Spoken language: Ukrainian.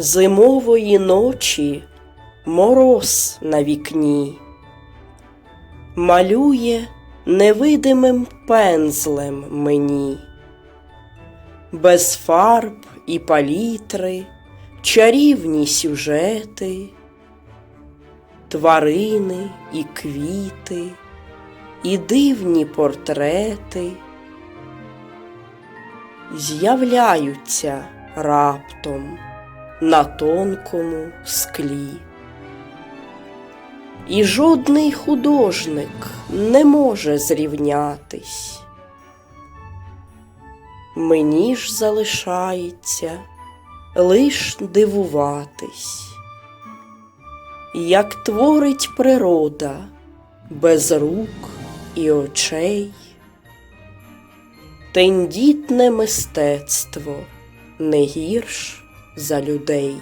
Зимової ночі мороз на вікні, малює невидимим пензлем мені, без фарб і палітри, чарівні сюжети, тварини і квіти, і дивні портрети з'являються раптом на тонкому склі. І жодний художник не може зрівнятись. Мені ж залишається лиш дивуватись, як творить природа без рук і очей, тендітне мистецтво не гірш за людей.